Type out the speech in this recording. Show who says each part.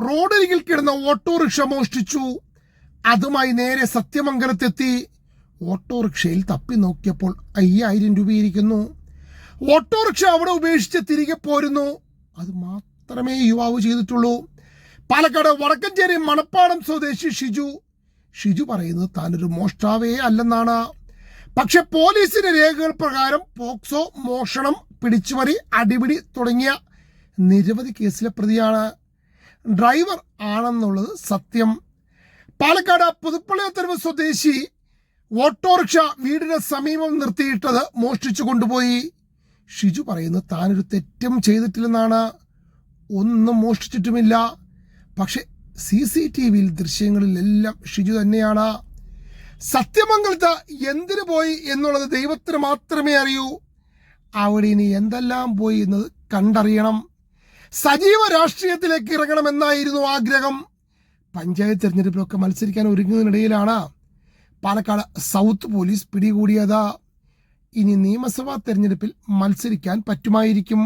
Speaker 1: റോഡരികിൽ കിടന്ന ഓട്ടോറിക്ഷ മോഷ്ടിച്ചു. അതുമായി നേരെ സത്യമംഗലത്തെത്തി. ഓട്ടോറിക്ഷയിൽ തപ്പി നോക്കിയപ്പോൾ അയ്യായിരം രൂപയിരിക്കുന്നു. ഓട്ടോറിക്ഷ അവിടെ ഉപേക്ഷിച്ച് തിരികെ പോരുന്നു. അത് മാത്രമേ യുവാവ് ചെയ്തിട്ടുള്ളൂ. പാലക്കാട് വടക്കഞ്ചേരി മണപ്പാടം സ്വദേശി ഷിജു. ഷിജു പറയുന്നത് താനൊരു മോഷ്ടാവേ അല്ലെന്നാണ്. പക്ഷെ പോലീസിന്റെ രേഖകൾ പ്രകാരം പോക്സോ മോഷണം പിടിച്ചുമറി അടിപിടി തുടങ്ങിയ നിരവധി കേസിലെ പ്രതിയാണ്. ഡ്രൈവർ ആണെന്നുള്ളത് സത്യം. പാലക്കാട് പുതുപ്പള്ളിയത്തരവ് സ്വദേശി ഓട്ടോറിക്ഷ വീടിന് സമീപം നിർത്തിയിട്ടത് മോഷ്ടിച്ചു കൊണ്ടുപോയി. ഷിജു പറയുന്നു താനൊരു തെറ്റും ചെയ്തിട്ടില്ലെന്നാണ്. ഒന്നും മോഷ്ടിച്ചിട്ടുമില്ല. പക്ഷെ സി സി ടി വിയിൽ ദൃശ്യങ്ങളിലെല്ലാം ഷിജു തന്നെയാണ്. സത്യമംഗലത്ത് എന്തിനു പോയി എന്നുള്ളത് ദൈവത്തിന് മാത്രമേ അറിയൂ. അവിടെ ഇനി എന്തെല്ലാം പോയി എന്നത് കണ്ടറിയണം. സജീവ രാഷ്ട്രീയത്തിലേക്ക് ഇറങ്ങണമെന്നായിരുന്നു ആഗ്രഹം. പഞ്ചായത്ത് തെരഞ്ഞെടുപ്പിലൊക്കെ മത്സരിക്കാൻ ഒരുങ്ങുന്നതിനിടയിലാണ് പാലക്കാട് സൗത്ത് പോലീസ് പിടികൂടിയത്. ഇനി നിയമസഭാ തെരഞ്ഞെടുപ്പിൽ മത്സരിക്കാൻ പറ്റുമായിരിക്കും.